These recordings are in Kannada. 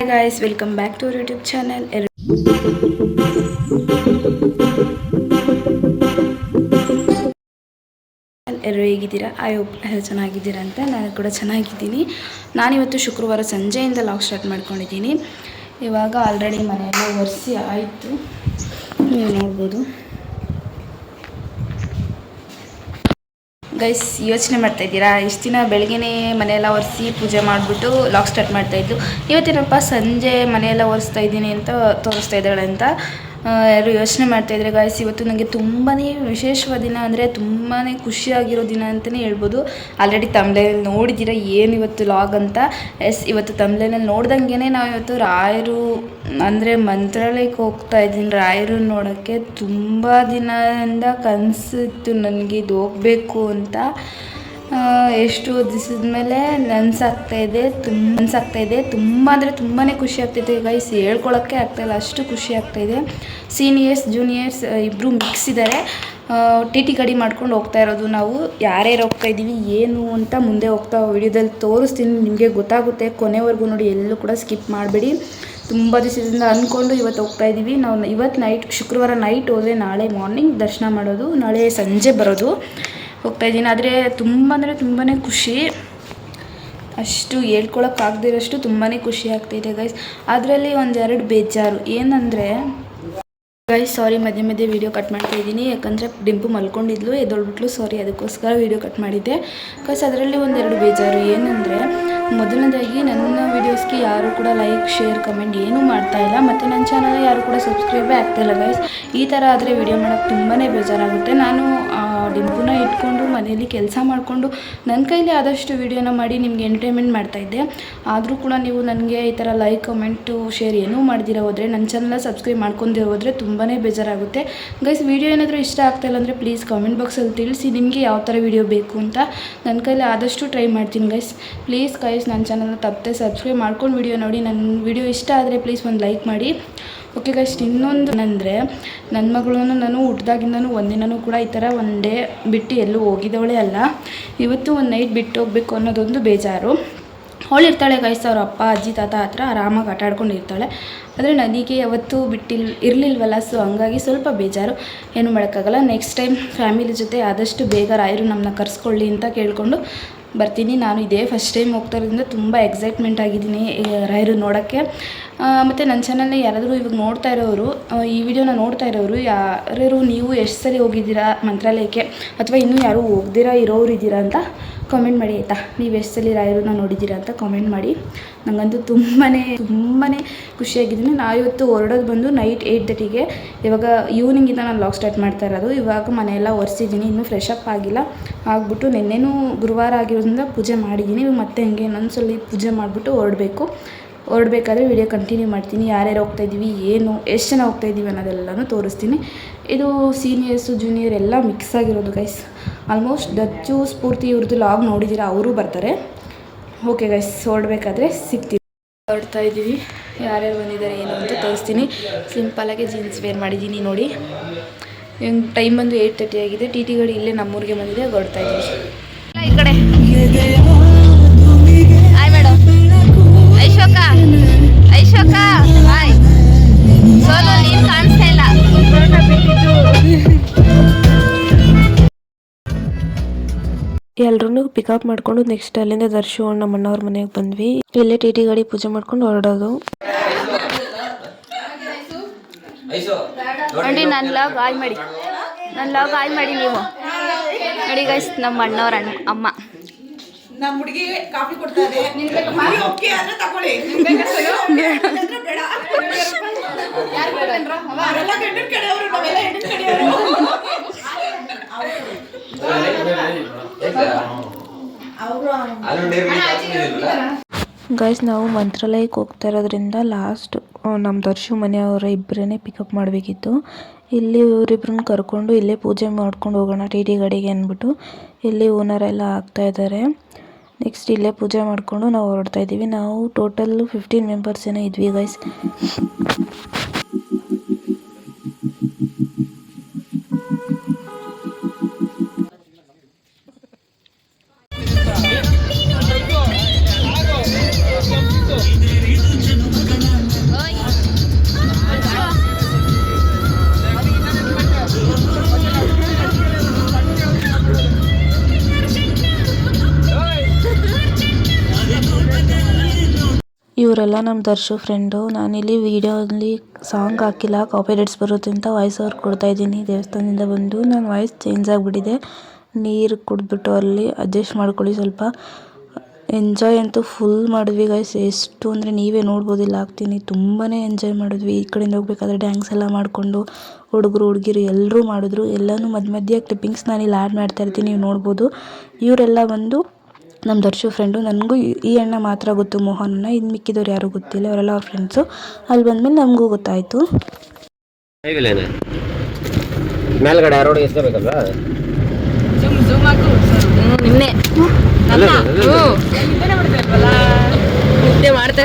Guys welcome back to YouTube channel ಎಲ್ಲರೂ ಹೇಗಿದ್ದೀರಾ? ಐ ಹೋಪ್ ಎಲ್ಲ ಚೆನ್ನಾಗಿದ್ದೀರಾ ಅಂತ ನಾನು ಕೂಡ ಚೆನ್ನಾಗಿದ್ದೀನಿ. ನಾನಿವತ್ತು ಶುಕ್ರವಾರ ಸಂಜೆಯಿಂದ ಲಾಗ್ ಸ್ಟಾರ್ಟ್ ಮಾಡ್ಕೊಂಡಿದ್ದೀನಿ. ಇವಾಗ ಆಲ್ರೆಡಿ ಮನೆಯೆಲ್ಲ ಒರೆಸಿ ಆಯಿತು. ನೀವು ನೋಡ್ಬೋದು. ಗೈಸ್, ಯೋಚನೆ ಮಾಡ್ತಾ ಇದ್ದೀರಾ? ಇಷ್ಟು ದಿನ ಬೆಳಗ್ಗೆನೇ ಮನೆಯೆಲ್ಲ ಒರೆಸಿ ಪೂಜೆ ಮಾಡಿಬಿಟ್ಟು ಲಾಗ್ ಸ್ಟಾರ್ಟ್ ಮಾಡ್ತಾಯಿದ್ದು ಇವತ್ತೇನಪ್ಪ ಸಂಜೆ ಮನೆಯೆಲ್ಲ ಒರೆಸ್ತಾ ಇದ್ದೀನಿ ಅಂತ ತೋರಿಸ್ತಾ ಇದ್ದಾಳೆ ಅಂತ. ಯಾರು ಯೋಚನೆ ಮಾಡ್ತಾಯಿದ್ರೆ ಗಾಯ್ಸ್ ಇವತ್ತು ನನಗೆ ತುಂಬಾ ವಿಶೇಷವಾದ ದಿನ ಅಂದರೆ ತುಂಬಾ ಖುಷಿಯಾಗಿರೋ ದಿನ ಅಂತಲೇ ಹೇಳ್ಬೋದು. ಆಲ್ರೆಡಿ ತಮ್ಲೇನಲ್ಲಿ ನೋಡಿದ್ದೀರಾ ಏನು ಇವತ್ತು ಲಾಗ್ ಅಂತ? ಎಸ್ ಇವತ್ತು ತಮ್ಲೇನಲ್ಲಿ ನೋಡ್ದಂಗೆ ನಾವು ಇವತ್ತು ರಾಯರು, ಅಂದರೆ ಮಂತ್ರಾಲಯಕ್ಕೆ ಹೋಗ್ತಾ ಇದ್ದೀನಿ. ರಾಯರು ನೋಡೋಕ್ಕೆ ತುಂಬ ದಿನದಿಂದ ಕನಸಿತ್ತು ನನಗೆ, ಇದು ಹೋಗಬೇಕು ಅಂತ. ಎಷ್ಟು ದಿವಸದ ಮೇಲೆ ನೆನ್ಸಾಗ್ತಾ ಇದೆ ತುಂಬ ನೆನ್ಸಾಗ್ತಾ ಇದೆ ತುಂಬ ಅಂದರೆ ತುಂಬಾ ಖುಷಿ ಆಗ್ತೈತೆ ಗೈಸ್ ಹೇಳ್ಕೊಳಕ್ಕೆ ಆಗ್ತಾಯಿಲ್ಲ ಅಷ್ಟು ಖುಷಿ ಆಗ್ತಾಯಿದೆ. ಸೀನಿಯರ್ಸ್ ಜೂನಿಯರ್ಸ್ ಇಬ್ಬರು ಮಿಕ್ಸ್ ಇದ್ದಾರೆ ಟಿ ಟಿ ಗಾಡಿ ಮಾಡ್ಕೊಂಡು ಹೋಗ್ತಾ ಇರೋದು ನಾವು. ಯಾರ್ಯಾರು ಹೋಗ್ತಾ ಇದ್ದೀವಿ ಏನು ಅಂತ ಮುಂದೆ ಹೋಗ್ತಾ ವಿಡಿಯೋದಲ್ಲಿ ತೋರಿಸ್ತೀನಿ. ನಿಮಗೆ ಗೊತ್ತಾಗುತ್ತೆ. ಕೊನೆವರೆಗೂ ನೋಡಿ, ಎಲ್ಲೂ ಕೂಡ ಸ್ಕಿಪ್ ಮಾಡಬೇಡಿ. ತುಂಬ ದಿವಸದಿಂದ ಅಂದ್ಕೊಂಡು ಇವತ್ತು ಹೋಗ್ತಾ ಇದ್ದೀವಿ ನಾವು ಇವತ್ತು ನೈಟ್ ಶುಕ್ರವಾರ ನೈಟ್ ಹೋದರೆ ನಾಳೆ ಮಾರ್ನಿಂಗ್ ದರ್ಶನ ಮಾಡೋದು, ನಾಳೆ ಸಂಜೆ ಬರೋದು. ಹೋಗ್ತಾ ಇದ್ದೀನಿ. ಆದರೆ ತುಂಬ ಅಂದರೆ ತುಂಬಾ ಖುಷಿ. ಅಷ್ಟು ಹೇಳ್ಕೊಳಕ್ಕಾಗದಿರೋಷ್ಟು ತುಂಬಾ ಖುಷಿ ಆಗ್ತಾಯಿದೆ ಗೈಸ್ ಅದರಲ್ಲಿ ಒಂದೆರಡು ಬೇಜಾರು. ಏನಂದರೆ ಗೈಸ್ ಸಾರಿ ಮಧ್ಯೆ ಮಧ್ಯೆ ವೀಡಿಯೋ ಕಟ್ ಮಾಡ್ತಾ ಇದ್ದೀನಿ. ಯಾಕಂದರೆ ಡಿಂಪು ಮಲ್ಕೊಂಡಿದ್ಲು, ಎದ್ದೊಳ್ಬಿಟ್ಲು. ಸಾರಿ ಅದಕ್ಕೋಸ್ಕರ ವೀಡಿಯೋ ಕಟ್ ಮಾಡಿದ್ದೆ. ಗೈಸ್ ಅದರಲ್ಲಿ ಒಂದೆರಡು ಬೇಜಾರು. ಏನಂದರೆ, ಮೊದಲನೇದಾಗಿ ನನ್ನ ವೀಡಿಯೋಸ್ಗೆ ಯಾರು ಕೂಡ ಲೈಕ್ ಶೇರ್ ಕಮೆಂಟ್ ಏನೂ ಮಾಡ್ತಾ ಇಲ್ಲ. ಮತ್ತು ನನ್ನ ಚಾನಲ್ ಯಾರು ಕೂಡ ಸಬ್ಸ್ಕ್ರೈಬೇ ಆಗ್ತಾ ಇಲ್ಲ ಗೈಸ್ ಈ ಥರ ಆದರೆ ವೀಡಿಯೋ ಮಾಡೋಕ್ಕೆ ತುಂಬಾ ಬೇಜಾರಾಗುತ್ತೆ. ನಾನು ಡಿಂಪುನ ಇಟ್ಕೊಂಡು ಮನೆಯಲ್ಲಿ ಕೆಲಸ ಮಾಡಿಕೊಂಡು ನನ್ನ ಕೈಲಿ ಆದಷ್ಟು ವೀಡಿಯೋನ ಮಾಡಿ ನಿಮಗೆ ಎಂಟರ್ಟೈನ್ಮೆಂಟ್ ಮಾಡ್ತಾಯಿದ್ದೆ ಆದರೂ ಕೂಡ ನೀವು ನನಗೆ ಈ ಥರ ಲೈಕ್ ಕಮೆಂಟು ಶೇರ್ ಏನೂ ಮಾಡ್ದಿರ ಹೋದರೆ, ನನ್ನ ಚಾನಲ್ನ ಸಬ್ಸ್ಕ್ರೈಬ್ ಮಾಡ್ಕೊಂಡಿರೋದ್ರೆ ಹೋದರೆ ತುಂಬಾ ಬೇಜಾರಾಗುತ್ತೆ. ಗೈಸ್ ವೀಡಿಯೋ ಏನಾದರೂ ಇಷ್ಟ ಆಗ್ತಾಯಿಲ್ಲ ಅಂದರೆ ಪ್ಲೀಸ್ ಕಾಮೆಂಟ್ ಬಾಕ್ಸಲ್ಲಿ ತಿಳಿಸಿ ನಿಮಗೆ ಯಾವ ಥರ ವೀಡಿಯೋ ಬೇಕು ಅಂತ. ನನ್ನ ಕೈಲಿ ಆದಷ್ಟು ಟ್ರೈ ಮಾಡ್ತೀನಿ ಗೈಸ್ ಪ್ಲೀಸ್ ಗೈಸ್ ನನ್ನ ಚಾನಲ್ನ ತಪ್ಪದೆ ಸಬ್ಸ್ಕ್ರೈಬ್ ಮಾಡ್ಕೊಂಡು ವೀಡಿಯೋ ನೋಡಿ. ನನ್ನ ವೀಡಿಯೋ ಇಷ್ಟ ಆದರೆ ಪ್ಲೀಸ್ ಒಂದು ಲೈಕ್ ಮಾಡಿ. ಓಕೆ ಗೈಸ್ ಇನ್ನೊಂದು ಏನಂದರೆ ನನ್ನ ಮಗಳನ್ನು ನಾನು ಹುಟ್ಟಿದಾಗಿಂದನೂ ಒಂದಿನನೂ ಕೂಡ ಈ ಥರ ಒನ್ ಡೇ ಬಿಟ್ಟು ಎಲ್ಲೂ ಹೋಗಿದ್ದವಳೇ ಅಲ್ಲ. ಇವತ್ತು ಒಂದು ನೈಟ್ ಬಿಟ್ಟು ಹೋಗಬೇಕು ಅನ್ನೋದೊಂದು ಬೇಜಾರು. ಅವಳಿರ್ತಾಳೆ ಗೈಸ್ ಅವ್ರ ಅಪ್ಪ, ಅಜ್ಜಿ, ತಾತ ಹತ್ರ ಆರಾಮಾಗಿ ಆಟ ಆಡ್ಕೊಂಡು ಇರ್ತಾಳೆ. ಆದರೆ ನನಗೆ ಯಾವತ್ತೂ ಬಿಟ್ಟಿಲ್, ಇರಲಿಲ್ವಲ್ಲ ಸೊ ಹಂಗಾಗಿ ಸ್ವಲ್ಪ ಬೇಜಾರು. ಏನು ಮಾಡೋಕ್ಕಾಗಲ್ಲ ನೆಕ್ಸ್ಟ್ ಟೈಮ್ ಫ್ಯಾಮಿಲಿ ಜೊತೆ ಆದಷ್ಟು ಬೇಗ ರಾಯರು ನಮ್ಮನ್ನ ಕರೆಸ್ಕೊಳ್ಳಿ ಅಂತ ಕೇಳಿಕೊಂಡು ಬರ್ತೀನಿ. ನಾನು ಇದೇ ಫಸ್ಟ್ ಟೈಮ್ ಹೋಗ್ತಾ ಇರೋದ್ರಿಂದ ತುಂಬ ಎಕ್ಸೈಟ್ಮೆಂಟ್ ಆಗಿದ್ದೀನಿ ರೈರು ನೋಡೋಕ್ಕೆ. ಮತ್ತು ನನ್ನ ಚಾನಲ್ನ ಯಾರಾದರೂ ಇವಾಗ ನೋಡ್ತಾ ಇರೋರು ಈ ವಿಡಿಯೋನ ನೋಡ್ತಾ ಇರೋರು ಯಾರ್ಯಾರು ನೀವು ಎಷ್ಟು ಸರಿ ಹೋಗಿದ್ದೀರಾ ಮಂತ್ರಾಲಯಕ್ಕೆ, ಅಥವಾ ಇನ್ನೂ ಯಾರೂ ಹೋಗ್ದಿರಾ ಇರೋರು ಇದ್ದೀರಾ ಅಂತ ಕಾಮೆಂಟ್ ಮಾಡಿ, ಆಯಿತಾ? ನೀವು ಎಷ್ಟು ಸಲ ರಾಯರನ್ನ ನೋಡಿದ್ದೀರಾ ಅಂತ ಕಾಮೆಂಟ್ ಮಾಡಿ. ನನಗಂತೂ ತುಂಬಾ ತುಂಬಾ ಖುಷಿಯಾಗಿದ್ದೀನಿ ನಾ ಇವತ್ತು ಹೊರಡೋದು ಬಂದು ನೈಟ್ ಏಯ್ಟ್ ತರ್ಟಿಗೆ ಇವಾಗ ಈವ್ನಿಂಗಿಂದ ನಾನು ಲಾಗ್ ಸ್ಟಾರ್ಟ್ ಮಾಡ್ತಾ ಇರೋದು. ಇವಾಗ ಮನೆಯೆಲ್ಲ ಒರೆಸಿದ್ದೀನಿ, ಇನ್ನೂ ಫ್ರೆಶ್ ಅಪ್ ಆಗಿಲ್ಲ. ಆಗ್ಬಿಟ್ಟು ನಿನ್ನೆನೂ ಗುರುವಾರ ಆಗಿರೋದ್ರಿಂದ ಪೂಜೆ ಮಾಡಿದ್ದೀನಿ. ಮತ್ತೆ ಹಂಗೆ ಇನ್ನೊಂದ್ಸಲಿ ಪೂಜೆ ಮಾಡಿಬಿಟ್ಟು ಹೊರಡಬೇಕು. ಹೊರಡ್ಬೇಕಾದ್ರೆ ವಿಡಿಯೋ ಕಂಟಿನ್ಯೂ ಮಾಡ್ತೀನಿ. ಯಾರ್ಯಾರು ಹೋಗ್ತಾ ಇದ್ದೀವಿ ಏನು, ಎಷ್ಟು ಜನ ಹೋಗ್ತಾಯಿದ್ದೀವಿ ಅನ್ನೋದೆಲ್ಲನೂ ತೋರಿಸ್ತೀನಿ. ಇದು ಸೀನಿಯರ್ಸು ಜೂನಿಯರ್ ಎಲ್ಲ ಮಿಕ್ಸ್ ಆಗಿರೋದು ಗೈಸ್ ಆಲ್ಮೋಸ್ಟ್ ದಚ್ಚು ಸ್ಫೂರ್ತಿ ಇವ್ರದ್ದು ಲಾಗ್ ನೋಡಿದ್ದೀರಾ ಅವರು ಬರ್ತಾರೆ. ಓಕೆ ಗೈಸ್ ಹೊರಡ್ಬೇಕಾದ್ರೆ ಸಿಗ್ತೀವಿ. ಹೊರಡ್ತಾ ಇದ್ದೀವಿ. ಯಾರ್ಯಾರು ಬಂದಿದ್ದಾರೆ, ಏನು ಅಂತ ತೋರಿಸ್ತೀನಿ. ಸಿಂಪಲಾಗಿ ಜೀನ್ಸ್ ವೇರ್ ಮಾಡಿದ್ದೀನಿ ನೋಡಿ. ಹೆಂಗೆ ಟೈಮ್ ಬಂದು ಏಯ್ಟ್ ತರ್ಟಿ ಆಗಿದೆ. ಟಿ ಟಿಗಳು ಇಲ್ಲೇ ನಮ್ಮೂರಿಗೆ ಬಂದಿದೆ, ಹೊರಡ್ತಾ ಇದ್ದೀವಿ. ಈ ಕಡೆ. ಎಲ್ರೂ ಪಿಕಪ್ ಮಾಡ್ಕೊಂಡು ನೆಕ್ಸ್ಟ್ ಅಲ್ಲಿಂದ ದರ್ಶು ನಮ್ಮ ಅಣ್ಣವ್ರ ಮನೆಗೆ ಬಂದ್ವಿ. ಇಲ್ಲೇ ಟಿ ಟಿ ಗಾಡಿ ಪೂಜೆ ಮಾಡ್ಕೊಂಡು ಹೊರಡೋದು. ನೋಡಿ ನನ್ನ ಲಾಗ್ ಆಯ್ ಮಾಡಿ. ನನ್ನ ಲಾಗ್ ಆಯ್ ಮಾಡಿ ನೀವು. ನೋಡಿ ಗೈಸ್ ನಮ್ಮ ಅಣ್ಣವ್ರ ಅಣ್ಣ ಅಮ್ಮ. ನಮ್ಮ ಹುಡುಗಿ ಕಾಫಿ ಕೊಡ್ತಾರೆ ಓಕೆ ಅಂದ್ರೆ ತಗೊಳ್ಳಿ ಅಂದ್ರೆ ಬೇಡ. ಅವರೆಲ್ಲ ಗಂಡನ ಕಡೆಯವರು ನಾವೆಲ್ಲ ಹೆಣ್ಣಿನ ಕಡೆಯವರು. ಗೈಸ್ ನಾವು ಮಂತ್ರಾಲಯಕ್ಕೆ ಹೋಗ್ತಾ ಇರೋದ್ರಿಂದ ಲಾಸ್ಟ್ ನಮ್ಮ ದರ್ಶು ಮನೆಯವರ ಇಬ್ಬರನ್ನೇ ಪಿಕಪ್ ಮಾಡಬೇಕಿತ್ತು. ಇಲ್ಲಿ ಇವರಿಬ್ರನ್ನ ಕರ್ಕೊಂಡು ಇಲ್ಲೇ ಪೂಜೆ ಮಾಡ್ಕೊಂಡು ಹೋಗೋಣ ಟಿ ಟಿ ಗಾಡಿಗೆ ಅಂದ್ಬಿಟ್ಟು. ಇಲ್ಲಿ ಓನರ್ ಎಲ್ಲ ಆಗ್ತಾ ಇದ್ದಾರೆ. ನೆಕ್ಸ್ಟ್ ಇಲ್ಲೇ ಪೂಜೆ ಮಾಡಿಕೊಂಡು ನಾವು ಹೊರಡ್ತಾ ಇದ್ದೀವಿ. ನಾವು ಟೋಟಲ್ ಫಿಫ್ಟೀನ್ ಮೆಂಬರ್ಸ್ ಏನೋ ಇದ್ವಿ ಗೈಸ್ ಇವರೆಲ್ಲ ನಮ್ಮ ದರ್ಶು ಫ್ರೆಂಡು ನಾನಿಲ್ಲಿ ಅಲ್ಲಿ ಸಾಂಗ್ ಹಾಕಿಲ್ಲ ಕಾಪಿರೈಟ್ಸ್ ಬರುತ್ತೆ ಅಂತ ವಾಯ್ಸ್ ಓವರ್ ಕೊಡ್ತಾ ಇದ್ದೀನಿ. ದೇವಸ್ಥಾನದಿಂದ ಬಂದು ನನ್ನ ವಾಯ್ಸ್ ಚೇಂಜ್ ಆಗಿಬಿಟ್ಟಿದೆ. ನೀರು ಕುಡಿದ್ಬಿಟ್ಟು ಅಲ್ಲಿ ಅಡ್ಜಸ್ಟ್ ಮಾಡ್ಕೊಳ್ಳಿ ಸ್ವಲ್ಪ. ಎಂಜಾಯ್ ಅಂತೂ ಫುಲ್ ಮಾಡಿದ್ವಿ ಗೈಸ್ ಎಷ್ಟು ಅಂದರೆ ನೀವೇ ನೋಡ್ಬೋದಿಲ್ಲ ಹಾಕ್ತೀನಿ. ತುಂಬಾ ಎಂಜಾಯ್ ಮಾಡಿದ್ವಿ. ಈ ಕಡೆಯಿಂದ ಹೋಗ್ಬೇಕಾದ್ರೆ ಡ್ಯಾನ್ಸ್ ಎಲ್ಲ ಮಾಡಿಕೊಂಡು ಹುಡುಗರು, ಹುಡುಗಿರು ಎಲ್ಲರೂ ಮಾಡಿದ್ರು. ಎಲ್ಲನೂ ಮಧ್ಯ ಮಧ್ಯ ಕ್ಲಿಪ್ಪಿಂಗ್ಸ್ ನಾನು ಇಲ್ಲಿ ಆ್ಯಡ್ ಮಾಡ್ತಾಯಿರ್ತೀನಿ ನೀವು ನೋಡ್ಬೋದು. ಇವರೆಲ್ಲ ಬಂದು ನಮ್ಮ ದರ್ಶು ಫ್ರೆಂಡು ನನಗೂ ಈ ಅಣ್ಣ ಮಾತ್ರ ಗೊತ್ತು ಮೋಹನನ್ನ. ಇನ್ನು ಮಿಕ್ಕಿದವ್ರು ಯಾರೂ ಗೊತ್ತಿಲ್ಲ ಅವರೆಲ್ಲ ಅವ್ರ ಫ್ರೆಂಡ್ಸು ಅಲ್ಲಿ ಬಂದಮೇಲೆ ನಮಗೂ ಗೊತ್ತಾಯಿತು. ಮೇಲ್ಗಡೆ ರೋಡ್ ಎಸ್ಕೋಬೇಕಲ್ವಾ? ನಿನ್ನೆ. ನಿದ್ದೆ ಮಾಡ್ತಾ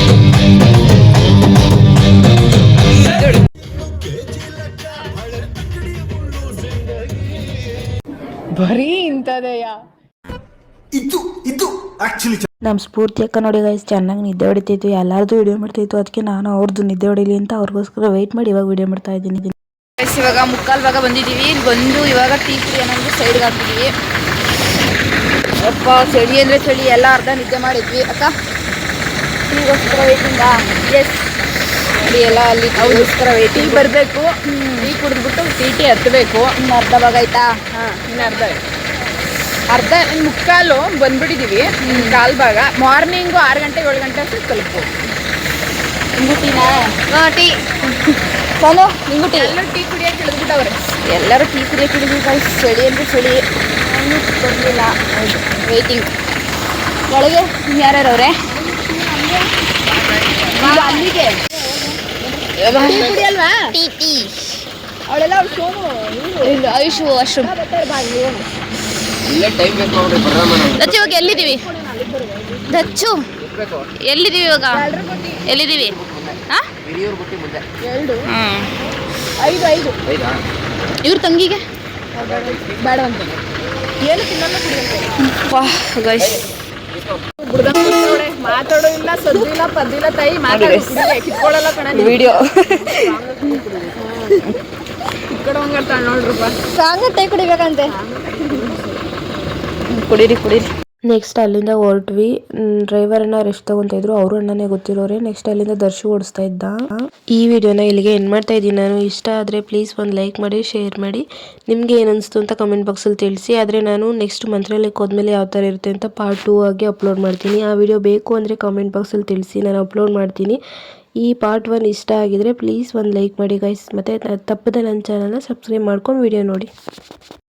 ನಮ್ಮ ಸ್ಫೂರ್ತಿ ಅಕ್ಕ ನೋಡಿ ಗೈಸ್ ಚೆನ್ನಾಗಿ ನಿದ್ದೆ ಹೊಡಿತಿತ್ತು ಎಲ್ಲರದು ವಿಡಿಯೋ ಮಾಡ್ತಿತ್ತು ಅದಕ್ಕೆ ನಾನು ಅವ್ರದ್ದು ನಿದ್ದೆ ಹೊಡಿಲಿ ಅಂತ ಅವ್ರಿಗೋಸ್ಕರ ವೆಯ್ಟ್ ಮಾಡಿ ಇವಾಗ ವಿಡಿಯೋ ಮಾಡ್ತಾ ಇದ್ದೀನಿ. ಇವಾಗ ಮುಕ್ಕಾಲು ಭಾಗ ಬಂದಿದ್ದೀವಿ ಇಲ್ಲಿ ಬಂದು ಇವಾಗ ಟೀ ಫ್ರೀ ಅನ್ನೋದು ಸೈಡ್ಗೆ ಹಾಕಿದ್ದೀವಿ ಅಪ್ಪ ಚಳಿ ಅಂದರೆ ಚಳಿ ಎಲ್ಲ ಅರ್ಧ ನಿದ್ದೆ ಮಾಡಿದ್ವಿ. ಅಕ್ಕ ಟೀಗೋಸ್ಕರ ವೇಟಿಂಗಾ ಎಸ್ ನೋಡಿ ಎಲ್ಲ ಅಲ್ಲಿ ಅವ್ರಿಗೋಸ್ಕರ ವೆಯ್ಟಿಂಗ್ ಬರಬೇಕು. ಟೀ ಕುಡಿದ್ಬಿಟ್ಟು ಟಿ ಟಿ ಹತ್ತಬೇಕು ಇನ್ನು ಅರ್ಧ ಭಾಗ ಆಯ್ತಾ? ಹಾಂ ಇನ್ನು ಅರ್ಧ ಅರ್ಧ ಮುಕ್ಕಾಲು ಬಂದ್ಬಿಟ್ಟಿದ್ದೀವಿ ಕಾಲು ಭಾಗ. ಮಾರ್ನಿಂಗು ಆರು ಗಂಟೆ ಏಳು ಗಂಟೆ ಅಷ್ಟು ತಲುಪು ನಿಂಗು ಟೀನಾ? ಟೀ. ಚಲೋ ನಿಂಗು ಟೀ. ಎಲ್ಲರೂ ಟೀ ಕುಡಿಯೋಕೆ ಇಳಿದ್ಬಿಟ್ಟವ್ರೆ. ಎಲ್ಲರೂ ಟೀ ಕುಡಿಯೋಕೆ ಇಳಿದ್ಬಿಟ್ಟು ಚಳಿ ಅಂದರೆ ಚಳಿ. ಬಂದಿಲ್ಲ. ಹೌದು ವೇಟಿಂಗ್ ಒಳಗೆ ಯಾರ್ಯಾರು ಅವರೇ ಅಲ್ಲಿಗೆ. ಟೀ ಕುಡಿಯಲ್ವಾ? Tea tea. ಅವಳೆಲ್ಲ ಅವ್ಳು ಇಲ್ಲ ಆಯುಷು ವಾಶ್ರೂಮ್. ದಚ್ಚು ಇವಾಗ ಎಲ್ಲಿದ್ದೀವಿ? ದಚ್ಚು ಎಲ್ಲಿದ್ದೀವಿ ಇವಾಗ? ಎಲ್ಲಿದ್ದೀವಿ? ಹಾಂ ಇವ್ರ ತಂಗಿಗೆ? ಬೇಡ ಅಂತ ಏನು ತಿನ್ನಲ್ಲ ಕುಡಿಯಂತೆ. ವಾಹ್ ಗೈಸ್ ವಿಡಿಯೋ ಸಾಂಗ್ ತೈ ಕುಡಿಬೇಕಂತೆ. ಕುಡೀರಿ ಕುಡೀರಿ. ನೆಕ್ಸ್ಟ್ ಅಲ್ಲಿಂದ ಹೊರಟ್ವಿ. ಡ್ರೈವರನ್ನ ರೆಸ್ಟ್ ತಗೊಂತ ಇದ್ರು. ಅವರು ಅಣ್ಣನೇ ಗೊತ್ತಿರೋರೆ. ನೆಕ್ಸ್ಟ್ ಅಲ್ಲಿಂದ ದರ್ಶು ಓಡಿಸ್ತಾ ಇದ್ದ. ಈ ವಿಡಿಯೋನ ಇಲ್ಲಿಗೆ ಎಂಡ್ ಮಾಡ್ತಾ ಇದ್ದೀನಿ ನಾನು. ಇಷ್ಟ ಆದರೆ ಪ್ಲೀಸ್ ಒಂದು ಲೈಕ್ ಮಾಡಿ ಶೇರ್ ಮಾಡಿ. ನಿಮಗೆ ಏನಿಸ್ತು ಅಂತ ಕಮೆಂಟ್ ಬಾಕ್ಸಲ್ಲಿ ತಿಳಿಸಿ. ಆದರೆ ನಾನು ನೆಕ್ಸ್ಟ್ ಮಂತ್ರಾಲಯಕ್ಕೆ ಹೋದ್ಮೇಲೆ ಯಾವ ಥರ ಇರುತ್ತೆ ಅಂತ ಪಾರ್ಟ್ ಟೂ ಆಗಿ ಅಪ್ಲೋಡ್ ಮಾಡ್ತೀನಿ. ಆ ವಿಡಿಯೋ ಬೇಕು ಅಂದರೆ ಕಮೆಂಟ್ ಬಾಕ್ಸಲ್ಲಿ ತಿಳಿಸಿ. ನಾನು ಅಪ್ಲೋಡ್ ಮಾಡ್ತೀನಿ. ಈ ಪಾರ್ಟ್ ಒನ್ ಇಷ್ಟ ಆಗಿದರೆ ಪ್ಲೀಸ್ ಒಂದು ಲೈಕ್ ಮಾಡಿ ಗೈಸ್ ಮತ್ತು ತಪ್ಪದೆ ನನ್ನ ಚಾನಲ್ನ ಸಬ್ಸ್ಕ್ರೈಬ್ ಮಾಡ್ಕೊಂಡು ವಿಡಿಯೋ ನೋಡಿ.